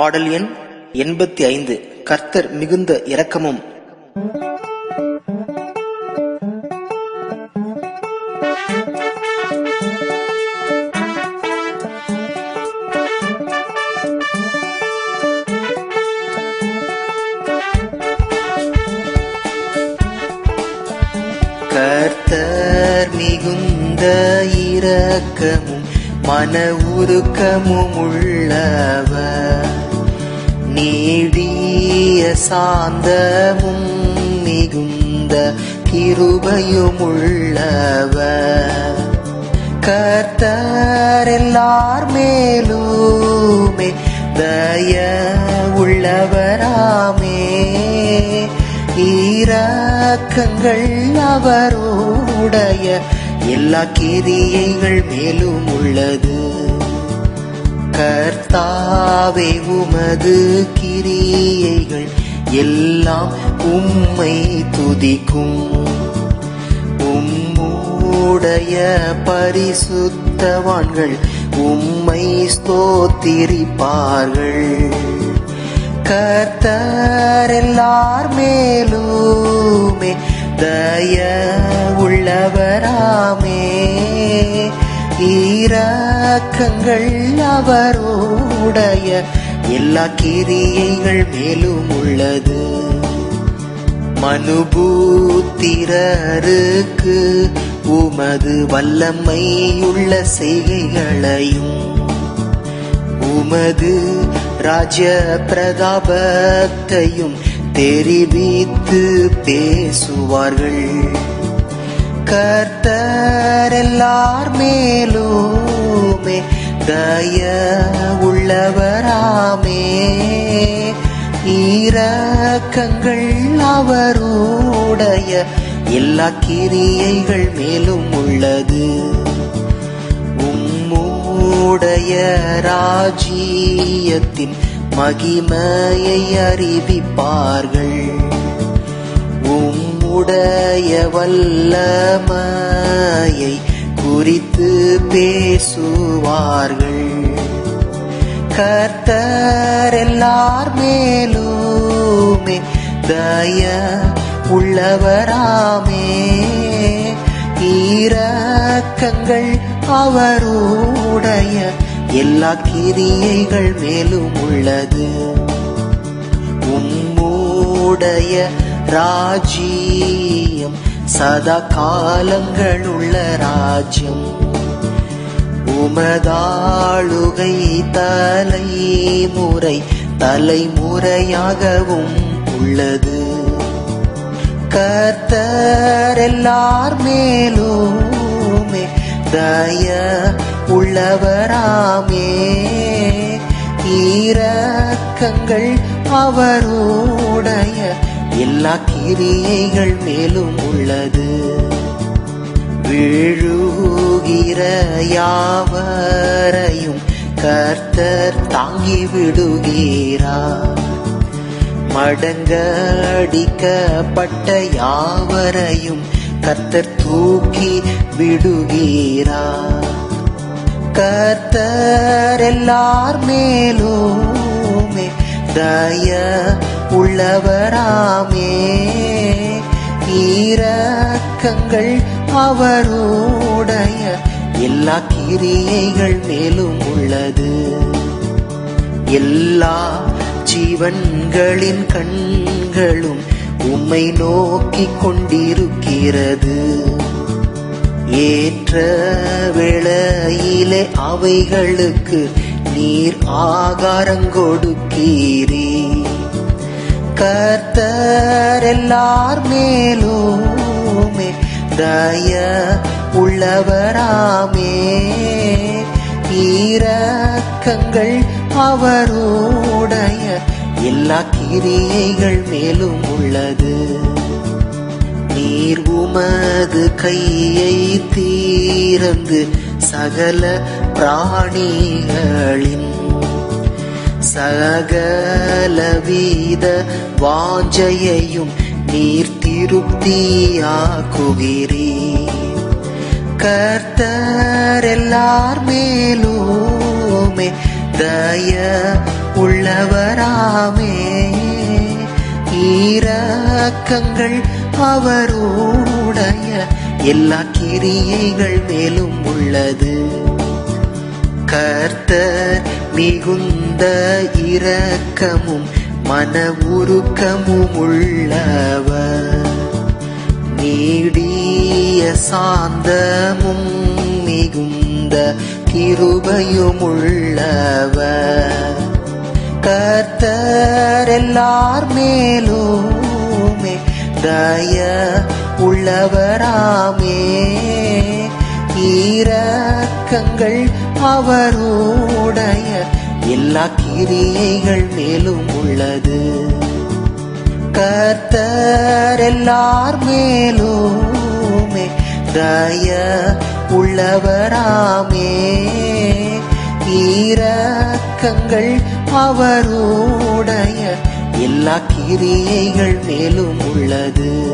பாடல் எண் எண்பத்தி ஐந்து. கர்த்தர் மிகுந்த இரக்கமும். கர்த்தர் மிகுந்த இரக்கமும் மன உருக்கமும் உள்ளவர். நீடிய சாந்தமும் மிகுந்த கிருபையும் உள்ளவர் கர்த்தர் எல்லார் மேலுமே தய உள்ளவராமே ஈரக்கங்கள் அவருடைய எல்லா கிரியைகள் மேலும் உள்ளது கர்த்தா கர்த்தாவே உமது கிரியைகள் எல்லாம் உம்மை துதிக்கும். உம்முடைய பரிசுத்தவான்கள் உம்மை ஸ்தோத்திரிப்பார்கள். கர்த்தர் எல்லார் மேலுமே தய உள்ளவராமே ஈராக்கங்கள் அவருடைய எல்லா கிரியைகள் மேலும் உள்ளது. மனுபூத்திரருக்கு உமது வல்லமையுள்ள செய்கைகளையும் உமது ராஜ பிரதாபத்தையும் தெரிவித்து பேசுவார்கள். கர்த்தர் எல்லார் மேலுமே தய உள்ளவராமே ஈரக்கங்கள் அவருடைய எல்லா கிரியைகள் மேலும் உள்ளது. உம்முடைய ராஜ்யத்தின் மகிமையை அறிவிப்பார்கள். தய வல்லமையை குறித்து பேசுவார்கள். கர்த்தர் எல்லார் மேலுமே தய உள்ளவராமே. ஈரக்கங்கள் அவருடைய எல்லா கிரியைகள் மேலும் உள்ளது. உம்முடைய ராஜ்யம். சதா காலங்களுள்ள ராஜ்யம். உமதாளுகை தலைமுறை தலைமுறையாகவும் உள்ளது. கர்த்தர் எல்லார் மேலுமே தய உள்ளவராமே. ஈரக்கங்கள் அவருடைய எல்லா கிரியைகள் மேலும் உள்ளது. விழுகிற யாவரையும் கர்த்தர் தாங்கி விடுகிறார் மடங்கடிக்கப்பட்ட யாவரையும் கர்த்தர் தூக்கி விடுகிறார் கர்த்தர் எல்லார் மேலுமே தய உள்ளவராமே. ஈரக்கங்கள் அவருடைய எல்லா கிரியைகள் மேலும் உள்ளது. எல்லா ஜீவன்களின் கண்களும் உம்மை நோக்கி கொண்டிருக்கிறது. ஏற்ற வேளையிலே அவைகளுக்கு நீர் ஆகாரங்கொடுக்கீரே கர்த்தர் எல்லார் மேலுமே தய உள்ளவராமே. ஈரக்கங்கள் அவருடைய எல்லா கிரியைகள் மேலும் உள்ளது. நீர் உமது கையை தீரந்து சகல பிராணிகளின் சகலவித வாஞ்சையையும் நீர் திருப்தியாக்குகிறீ கர்த்தர் எல்லார் மேலுமே தய உள்ளவராமே. ஈரக்கங்கள் அவருடைய எல்லா கிரியைகள் மேலும் உள்ளது. கர்த்தர் மிகுந்த இரக்கமும் மன உருக்கமும் உள்ளவர் நீடிய சாந்தமும் மிகுந்த கிருபையும் உள்ளவர் கர்த்தர் எல்லார் மேலுமே தய உள்ளவராமே. ஈரக்கங்கள் அவருடைய எல்லா கிரியைகள் மேலும் உள்ளது. கர்த்தர் எல்லார் மேலுமே தய உள்ளவராமே. ஈரக்கங்கள் அவருடைய எல்லா கிரியைகள் மேலும் உள்ளது.